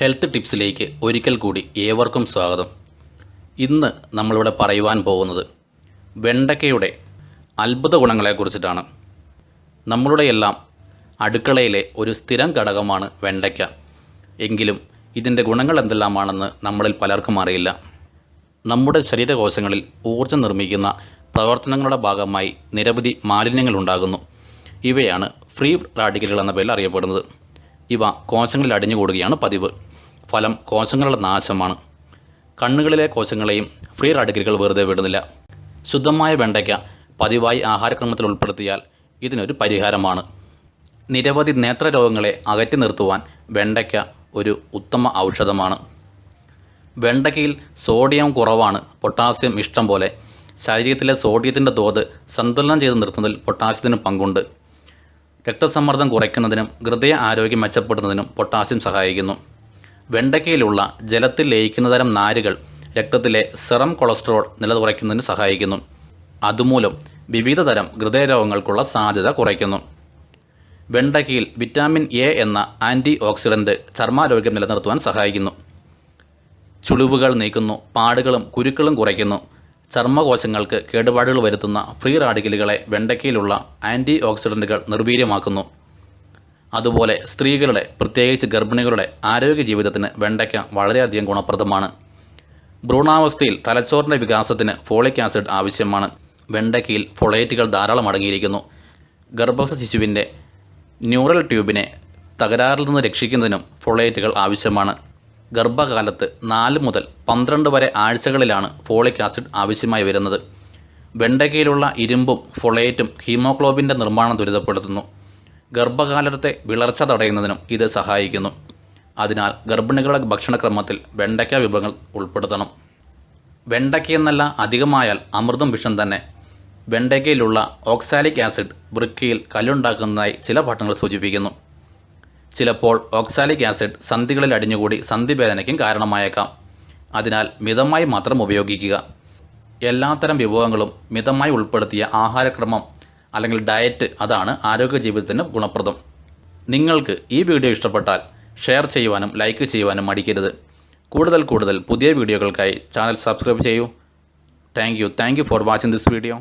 Health ടിപ്സിലേക്ക് ഒരിക്കൽ കൂടി ഏവർക്കും സ്വാഗതം. ഇന്ന് നമ്മളിവിടെ പറയുവാൻ പോകുന്നത് വെണ്ടയ്ക്കയുടെ അത്ഭുത ഗുണങ്ങളെക്കുറിച്ചിട്ടാണ് നമ്മളുടെ എല്ലാം അടുക്കളയിലെ ഒരു സ്ഥിരം ഘടകമാണ് വെണ്ടയ്ക്ക. എങ്കിലും ഇതിന്റെ ഗുണങ്ങൾ എന്തെല്ലാമാണെന്ന് നമ്മളിൽ പലർക്കും അറിയില്ല. നമ്മുടെ ശരീരകോശങ്ങളിൽ ഊർജം നിർമ്മിക്കുന്ന പ്രവർത്തനങ്ങളുടെ ഭാഗമായി നിരവധി മാലിന്യങ്ങൾ ഉണ്ടാകുന്നു. ഇവയാണ് ഫ്രീ റാഡിക്കലുകൾ എന്ന പേരിൽ അറിയപ്പെടുന്നത്. ഇവ കോശങ്ങളിൽ അടിഞ്ഞുകൂടുകയാണ് പതിവ്. ഫലം കോശങ്ങളുടെ നാശമാണ്. കണ്ണുകളിലെ കോശങ്ങളെയും ഫ്രീ റാഡിക്കലുകൾ വെറുതെ വിടുന്നില്ല. ശുദ്ധമായ വെണ്ടയ്ക്ക പതിവായി ആഹാരക്രമത്തിൽ ഉൾപ്പെടുത്തിയാൽ ഇതിനൊരു പരിഹാരമാണ്. നിരവധി നേത്രരോഗങ്ങളെ അകറ്റി നിർത്തുവാൻ വെണ്ടയ്ക്ക ഒരു ഉത്തമ ഔഷധമാണ്. വെണ്ടയ്ക്കയിൽ സോഡിയം കുറവാണ്. പൊട്ടാസ്യം ഇഷ്ടം പോലെ. ശരീരത്തിലെ സോഡിയത്തിന്റെ തോത് സന്തുലനം ചെയ്ത് നിർത്തുന്നതിൽ പൊട്ടാസ്യത്തിന് പങ്കുണ്ട്. രക്തസമ്മർദ്ദം കുറയ്ക്കുന്നതിനും ഹൃദയ ആരോഗ്യം മെച്ചപ്പെടുത്തുന്നതിനും പൊട്ടാസ്യം സഹായിക്കുന്നു. വെണ്ടയ്ക്കയിലുള്ള ജലത്തിൽ ലയിക്കുന്ന തരം നാരുകൾ രക്തത്തിലെ സെറം കൊളസ്ട്രോൾ നില കുറയ്ക്കുന്നതിന് സഹായിക്കുന്നു. അതുമൂലം വിവിധ തരം ഹൃദയരോഗങ്ങൾക്കുള്ള സാധ്യത കുറയ്ക്കുന്നു. വെണ്ടയ്ക്കയിൽ വിറ്റാമിൻ എ എന്ന ആന്റി ഓക്സിഡന്റ് ചർമ്മാരോഗ്യം നിലനിർത്തുവാൻ സഹായിക്കുന്നു. ചുളിവുകൾ നീക്കുന്നു പാടുകളും കുരുക്കളും കുറയ്ക്കുന്നു. ചർമ്മകോശങ്ങൾക്ക് കേടുപാടുകൾ വരുത്തുന്ന ഫ്രീ റാഡിക്കലുകളെ വെണ്ടയ്ക്കയിലുള്ള ആന്റി ഓക്സിഡന്റുകൾ നിർവീര്യമാക്കുന്നു. അതുപോലെ സ്ത്രീകളുടെ പ്രത്യേകിച്ച് ഗർഭിണികളുടെ ആരോഗ്യ ജീവിതത്തിന് വെണ്ടയ്ക്ക വളരെയധികം ഗുണപ്രദമാണ്. ഭ്രൂണാവസ്ഥയിൽ തലച്ചോറിന്റെ വികാസത്തിന് ഫോളിക് ആസിഡ് ആവശ്യമാണ്. വെണ്ടയ്ക്കയിൽ ഫൊളേറ്റുകൾ ധാരാളം അടങ്ങിയിരിക്കുന്നു. ഗർഭസ്ഥ ശിശുവിന്റെ ന്യൂറൽ ട്യൂബിനെ തകരാറിൽ നിന്ന് രക്ഷിക്കുന്നതിനും ഫൊളേറ്റുകൾ ആവശ്യമാണ്. ഗർഭകാലത്ത് നാല് മുതൽ പന്ത്രണ്ട് വരെ ആഴ്ചകളിലാണ് ഫോളിക് ആസിഡ് ആവശ്യമായി വരുന്നത്. വെണ്ടയ്ക്കയിലുള്ള ഇരുമ്പും ഫൊളേറ്റും ഹീമോഗ്ലോബിന്റെ നിർമ്മാണം ദുരിതപ്പെടുത്തുന്നു ഗർഭകാലത്തെ വിളർച്ച തടയുന്നതിനും ഇത് സഹായിക്കുന്നു. അതിനാൽ ഗർഭിണികളുടെ ഭക്ഷണക്രമത്തിൽ വെണ്ടയ്ക്ക വിഭവങ്ങൾ ഉൾപ്പെടുത്തണം. വെണ്ടയ്ക്ക എന്നല്ല അധികമായാൽ അമൃതം വിഷം തന്നെ. വെണ്ടയ്ക്കയിലുള്ള ഓക്സാലിക് ആസിഡ് വൃക്കയിൽ കല്ലുണ്ടാക്കുന്നതായി ചില പഠനങ്ങൾ സൂചിപ്പിക്കുന്നു. ചിലപ്പോൾ ഓക്സാലിക് ആസിഡ് സന്ധികളിൽ അടിഞ്ഞുകൂടി സന്ധിവേദനയ്ക്കും കാരണമായേക്കാം. അതിനാൽ മിതമായി മാത്രം ഉപയോഗിക്കുക. എല്ലാത്തരം വിഭവങ്ങളും മിതമായി ഉൾപ്പെടുത്തിയ ആഹാരക്രമം അല്ലെങ്കിൽ ഡയറ്റ് അതാണ് ആരോഗ്യ ജീവിതത്തിന് ഗുണപ്രദം. നിങ്ങൾക്ക് ഈ വീഡിയോ ഇഷ്ടപ്പെട്ടാൽ ഷെയർ ചെയ്യുവാനും ലൈക്ക് ചെയ്യുവാനും മടിക്കരുത്. കൂടുതൽ കൂടുതൽ പുതിയ വീഡിയോകൾക്കായി ചാനൽ സബ്സ്ക്രൈബ് ചെയ്യൂ. Thank you. Thank you for watching this video.